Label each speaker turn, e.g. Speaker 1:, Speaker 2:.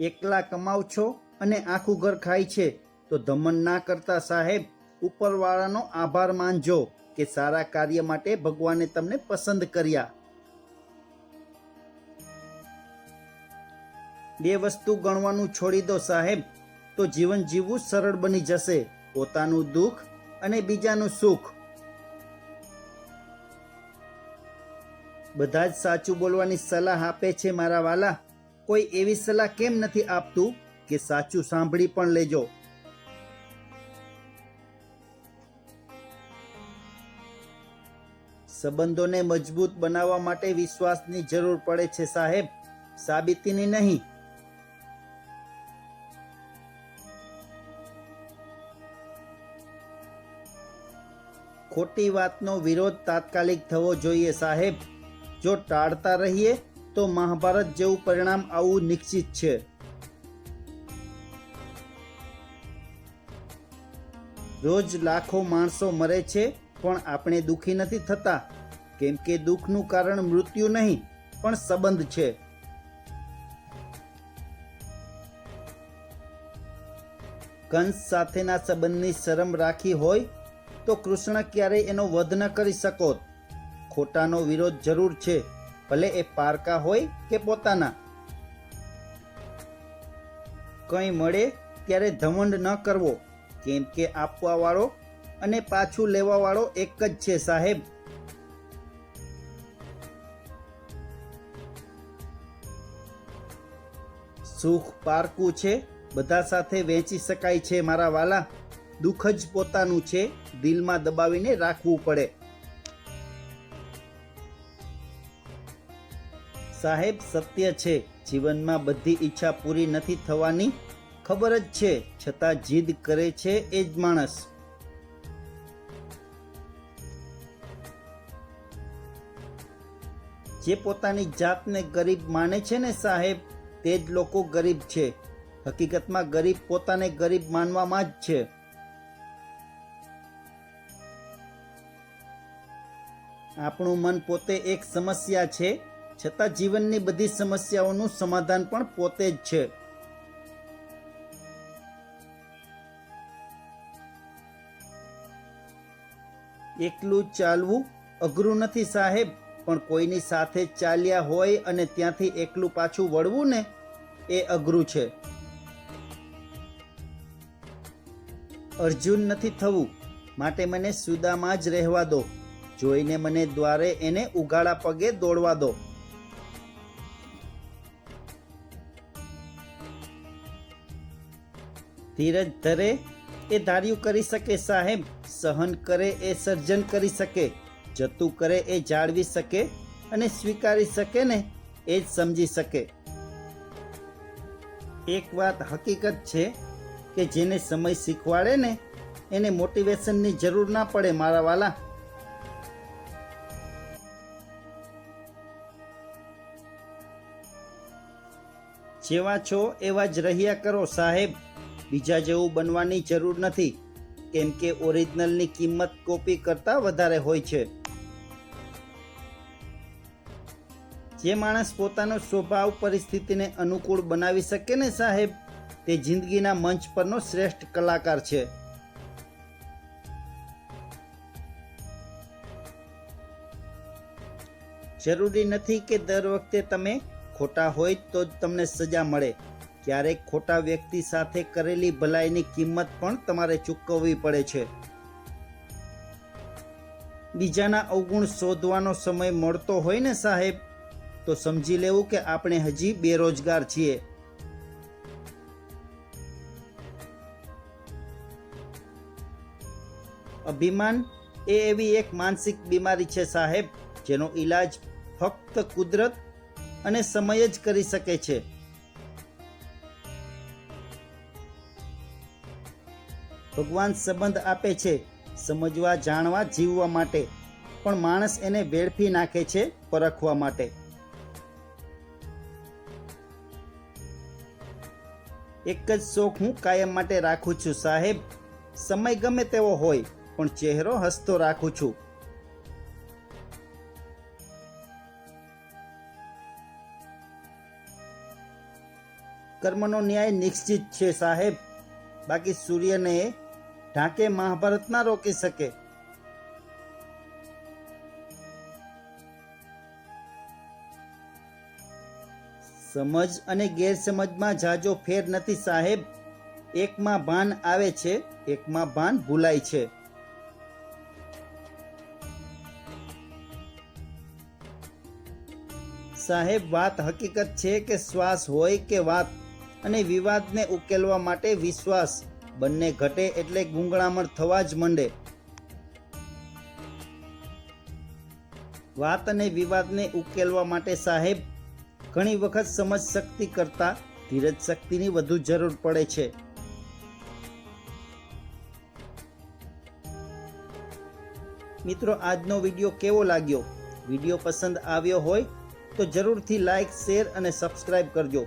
Speaker 1: એકલા કમાવ છો અને આખું ઘર ખાય છે, તો ધમન ના કરતા સાહેબ, ઉપરવાળાનો આભાર માનજો કે સારા કાર્ય માટે ભગવાને તમને પસંદ કર્યા. બે વસ્તુ ગણવાનું છોડી દો સાહેબ, તો જીવન જીવવું સરળ બની જશે, પોતાનું દુઃખ અને બીજાનું સુખ. બધા જ સાચું બોલવાની સલાહ આપે છે મારા વાલા. કોઈ એવી સલાહ કેમ નથી આપતું કે સાચું સાંભળી પણ લેજો? સંબંધોને મજબૂત બનાવવા માટે વિશ્વાસની જરૂર પડે છે સાહેબ. સાબિતીની નહીં. ખોટી વાતનો વિરોધ તાત્કાલિક થવો જોઈએ સાહેબ. જો ટાળતા રહીએ તો મહાભારત જેવું પરિણામ આવું નિશ્ચિત છે. રોજ લાખો માણસો મરે છે, પણ આપણે દુઃખી નથી થતા. કેમ કે દુઃખનું કારણ મૃત્યુ નહીં, પણ સંબંધ છે. કંસ સાથેના સંબંધની શરમ રાખી હોય, તો કૃષ્ણ ક્યારેય એનો વધ ન કરી શકો. ખોટાનો વિરોધ જરૂર છે. ભલે એ પારકા હોય કે પોતાના. કંઈ મળે ત્યારે ધમંડ ન કરવો, કેમ કે આપવા વાળો અને પાછું લેવા વાળો એક જ છે, સાહેબ. સુખ પારકું છે, બધા સાથે વેચી શકાય છે મારા વાલા. દુઃખ જ પોતાનું છે, દિલમાં દબાવીને રાખવું પડે. સાહેબ, સત્ય છે. જીવનમાં બધી ઈચ્છા પૂરી નથી થવાની. ખબર જ છે. છતાં જીદ કરે છે એ જ માણસ. જે પોતાની જાતને ગરીબ માને છે ને સાહેબ, તે જ લોકો ગરીબ છે. હકીકતમાં ગરીબ પોતાને ગરીબ માનવામાં જ છે. આપણું મન પોતે એક સમસ્યા છે. છતાં જીવનની બધી સમસ્યાઓનું સમાધાન પણ પોતે જ છે. એકલું ચાલવું અઘરું નથી સાહેબ, પણ કોઈની સાથે ચાલ્યા હોય અને ત્યાંથી એકલું પાછું વળવું ને, એ અઘરું છે. અર્જુન નથી થવું, માટે મને સુદામાં જ રહેવા દો. જોઈને મને દ્વારે એને ઉગાડા પગે દોડવા દો. ધીરજ ધરે એ ધાર્યું કરી શકે સાહેબ, સહન કરે એ સર્જન કરી શકે, જતું કરે એ જાળવી શકે અને સ્વીકારી શકે ને એ જ સમજી શકે. એક વાત હકીકત છે કે જેને સમય શીખવાડે ને એને મોટિવેશનની જરૂર ના પડે મારા વાલા. જેવા છો એવા જ રહ્યા કરો સાહેબ. બીજા જેવું બનવાની જરૂર નથી. કેમ કે ઓરિજિનલની કિંમત કોપી કરતાં વધારે હોય છે. જે માણસ પોતાનો સ્વભાવ, પરિસ્થિતિને અનુકૂળ બનાવી શકે ને સાહેબ, તે જિંદગીના મંચ પરનો શ્રેષ્ઠ કલાકાર છે. જરૂરી નથી કે દર વખતે તમે ખોટા હોય તો જ તમને સજા મળે. ક્યારેક ખોટા વ્યક્તિ સાથે કરેલી ભલાઈની કિંમત પણ તમારે ચૂકવવી પડે છે. બીજાના અવગુણ શોધવાનો સમય મળતો હોય ને સાહેબ, તો સમજી લેવું કે આપણે હજી બેરોજગાર છીએ. અભિમાન એ એવી એક માનસિક બીમારી છે સાહેબ, જેનો ઈલાજ ફક્ત કુદરત અને સમય જ કરી શકે છે. ભગવાન સંબંધ આપે છે, સમજવા, જાણવા, જીવવા માટે. પણ માણસ એને વેડફી નાખે છે પરખવા માટે. એક જ શોખ હું કાયમ માટે રાખું છું, સાહેબ. સમય ગમે તેવો હોય, પણ ચહેરો હસતો રાખું છું. કર્મનો ન્યાય નિશ્ચિત છે, સાહેબ. બાકી સૂર્યને ઢાંકે મહાભારત ના રોકી શકે. સમજ અને ગેરસમજમાં જાજો ફેર નથી સાહેબ. એકમાં ભાન આવે છે, એકમાં ભાન ભૂલાય છે. સાહેબ, વાત હકીકત છે કે શ્વાસ હોય કે વાત? અને વિવાદને ઉકેલવા માટે વિશ્વાસ. બંને ઘટે એટલે ગુંગળામણ થવા જ માંડે. વાત અને વિવાદને ઉકેલવા માટે સાહેબ, ઘણી વખત સમજ શક્તિ કરતા ધીરજ શક્તિની વધુ જરૂર પડે છે. મિત્રો, આજનો વીડિયો કેવો લાગ્યો? વીડિયો પસંદ આવ્યો હોય તો જરૂરથી લાઈક, શેર અને સબસ્ક્રાઇબ કરજો.